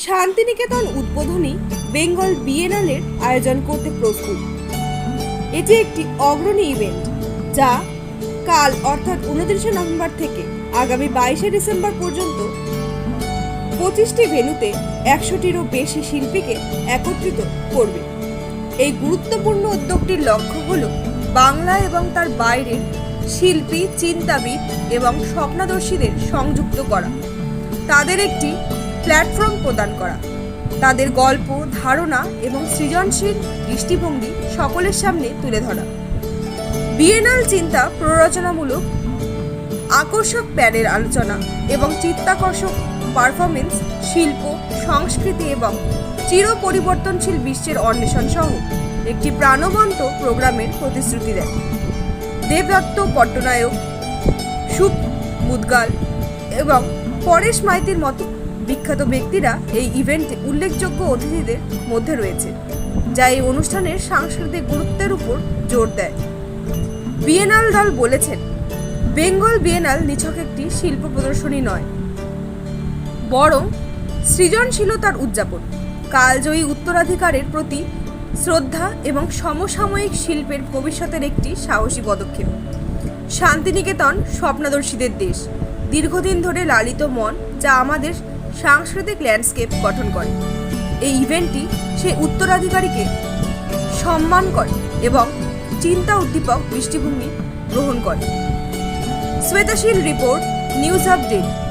শান্তিনিকেতন উদ্বোধনী বেঙ্গল বিএনএলের আয়োজন করতে প্রস্তুত। এটি একটি অগ্রণী ইভেন্ট যা কাল অর্থাৎ উনত্রিশে নভেম্বর থেকে আগামী বাইশে ডিসেম্বর পর্যন্ত পঁচিশটি ভেন্যুতে একশোটিরও বেশি শিল্পীকে একত্রিত করবে। এই গুরুত্বপূর্ণ উদ্যোগটির লক্ষ্য হল বাংলা এবং তার বাইরের শিল্পী, চিন্তাবিদ এবং স্বপ্নদর্শীদের সংযুক্ত করা। তাদের একটি প্ল্যাটফর্ম প্রদান করা। তাদের গল্প, ধারণা এবং সৃজনশীল দৃষ্টিভঙ্গি সকলের সামনে তুলে ধরা। বিএনএল চিন্তা প্ররোচনামূলক, আকর্ষক প্যানের আলোচনা এবং চিত্তাকর্ষক পারফরমেন্স, শিল্প, সংস্কৃতি এবং চির পরিবর্তনশীল বিশ্বের অন্বেষণ সহ একটি প্রাণবন্ত প্রোগ্রামের প্রতিশ্রুতি দেয়। দেবদত্ত পট্টনায়ক সুপ মুদগাল এবং পরেশ মাইতির মতো বিখ্যাত ব্যক্তিরা এই ইভেন্টে উল্লেখযোগ্য অতিথিদের মধ্যে রয়েছে, যা এই অনুষ্ঠানের সাংস্কৃতিক গুরুত্বের উপর জোর দেয়। বিএনএল দল বলেছেন, বেঙ্গল বিএনএল নিছক একটি শিল্প প্রদর্শনী নয়, বরং সৃজনশীলতার উদযাপন, কালজয়ী উত্তরাধিকারের প্রতি শ্রদ্ধা এবং সমসাময়িক শিল্পের ভবিষ্যতের একটি সাহসী পদক্ষেপ। শান্তিনিকেতন স্বপ্নদর্শীদের দেশ, দীর্ঘদিন ধরে লালিত মন যা আমাদের সাংস্কৃতিক ল্যান্ডস্কেপ গঠন করে। এই ইভেন্টটি সেই উত্তরাধিকারীকে সম্মান করে এবং চিন্তা উদ্দীপক দৃষ্টিভঙ্গি গ্রহণ করে। Shwetashil report, news update.